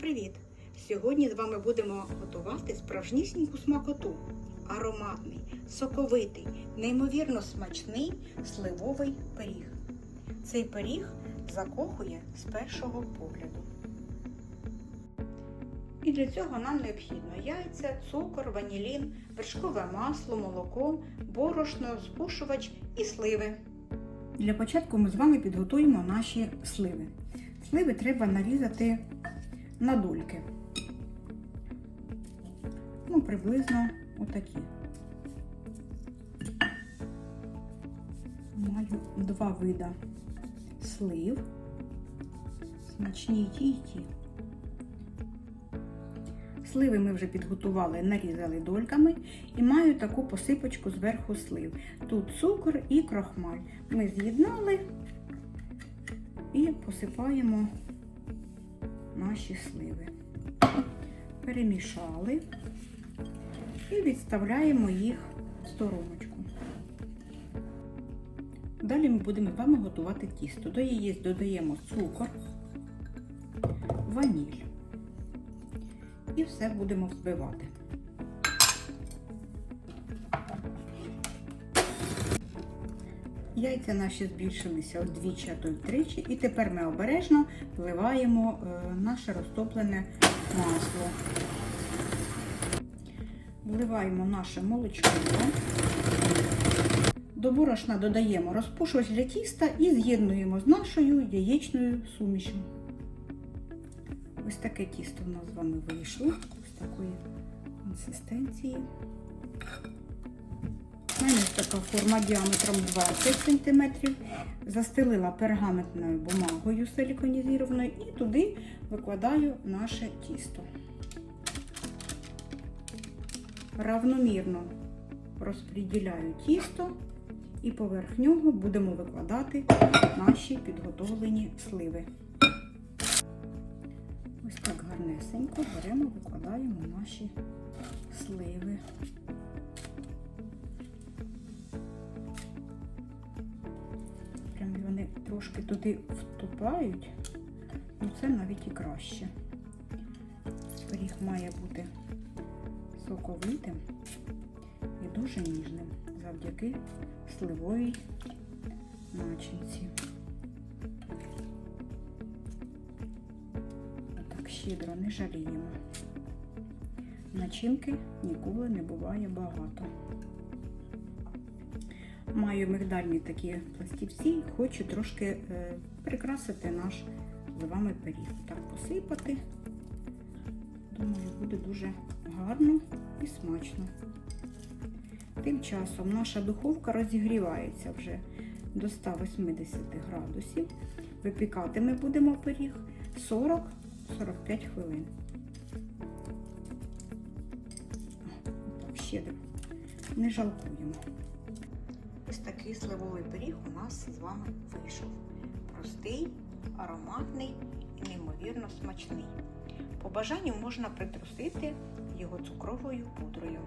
Привіт! Сьогодні з вами будемо готувати справжнісіньку смакоту. Ароматний, соковитий, неймовірно смачний сливовий пиріг. Цей пиріг закохує з першого погляду. І для цього нам необхідно яйця, цукор, ванілін, вершкове масло, молоко, борошно, збушувач і сливи. Для початку ми з вами підготуємо наші сливи. Сливи треба нарізати на дольки. Ну, приблизно отакі. Маю два вида слив. Смачні ті, й ті. Сливи ми вже підготували, нарізали дольками і маю таку посипочку зверху слив. Тут цукор і крохмаль. Ми з'єднали і посипаємо наші сливи. Перемішали і відставляємо їх в стороночку. Далі ми будемо з вами готувати тісто. До яєць додаємо цукор, ваніль і все будемо взбивати. Яйця наші збільшилися вдвічі, а то й втричі. І тепер ми обережно вливаємо е, наше розтоплене масло. Вливаємо наше молочко. До борошна додаємо розпушувач для тіста і з'єднуємо з нашою яєчною сумішю. Ось таке тісто в нас з вами вийшло. Ось такої консистенції. Така форма діаметром 20 см. Застелила пергаментною бумагою силіконізованою і туди викладаю наше тісто. Равномірно розподіляю тісто і поверх нього будемо викладати наші підготовлені сливи. Ось так гарнесенько беремо, викладаємо наші сливи. Вони трошки туди втупають, ну це навіть і краще. Пиріг має бути соковитим і дуже ніжним завдяки сливовій начинці. Так щедро не жаліємо. Начинки ніколи не буває багато. Маю мигдальні такі пластівці, хочу трошки е, прикрасити наш з вами пиріг. Так посипати. Думаю, буде дуже гарно і смачно. Тим часом наша духовка розігрівається вже до 180 градусів. Випікати ми будемо пиріг 40-45 хвилин. Щедро. Не жалкуємо. Ось такий сливовий пиріг у нас з вами вийшов. Простий, ароматний і неймовірно смачний. По бажанню можна притрусити його цукровою пудрою.